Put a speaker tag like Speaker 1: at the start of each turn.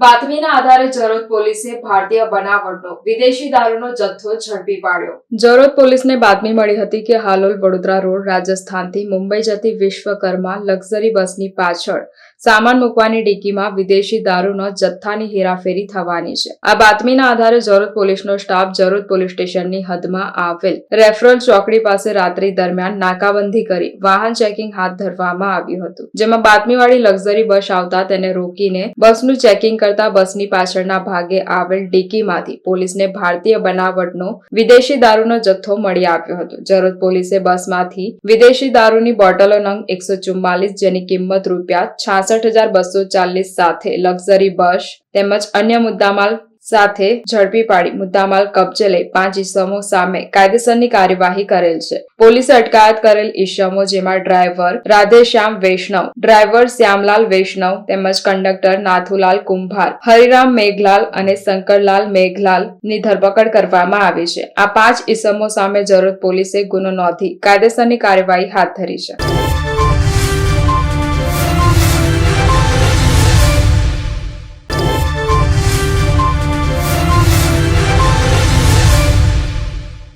Speaker 1: બાતમીના આધારે જરોદ પોલીસે ભારતીય બનાવટનો વિદેશી દારૂનો જથ્થો ઝડપી પાડ્યો. જરોદ પોલીસને બાતમી મળી હતી કે હાલોલ વડોદરા રોડ રાજસ્થાનથી મુંબઈ જતી વિશ્વકર્મા લક્ઝરી બસની પાછળ સામાન મૂકવાની ડીકીમાં વિદેશી દારૂનો જથ્થાની હેરાફેરી થવાની છે. આ બાતમીના આધારે જરોદ પોલીસનો સ્ટાફ જરોદ પોલીસ સ્ટેશનની હદમાં આવેલ રેફરલ ચોકડી પાસે રાત્રિ દરમિયાન નાકાબંધી કરી વાહન ચેકિંગ હાથ ધરવામાં આવ્યું હતું, જેમાં બાતમીવાળી લક્ઝરી બસ આવતા તેને રોકીને બસનું ચેકિંગ કરતા બસની પાછળના ભાગે આવેલ ડીકીમાંથી પોલીસને ભારતીય બનાવટનો વિદેશી દારૂનો જથ્થો મળી આવ્યો હતો. જરોદ પોલીસે બસમાંથી વિદેશી દારૂની બોટલો નંગ એકસો ચુમ્માલીસ જેની કિંમત રૂપિયા છાસઠ હજાર બસો ચાલીસ સાથે લક્ઝરી બસ તેમજ અન્ય મુદ્દામાલ સાથે ઝડપી પાડી મુદ્દામાલ કબજે લઈ પાંચ ઈસમો સામે કાયદેસરની કાર્યવાહી કરેલ છે. પોલીસે અટકાયત કરેલ ઈસમો જેમાં ડ્રાઈવર રાધેશ્યામ વૈષ્ણવ, ડ્રાઈવર શ્યામલાલ વૈષ્ણવ તેમજ કંડક્ટર નાથુલાલ કુંભાર, હરિરામ મેઘલાલ અને શંકરલાલ મેઘલાલની ધરપકડ કરવામાં આવી છે. આ પાંચ ઈસમો સામે જરૂર પોલીસે ગુનો નોંધી કાયદેસરની કાર્યવાહી હાથ ધરી છે.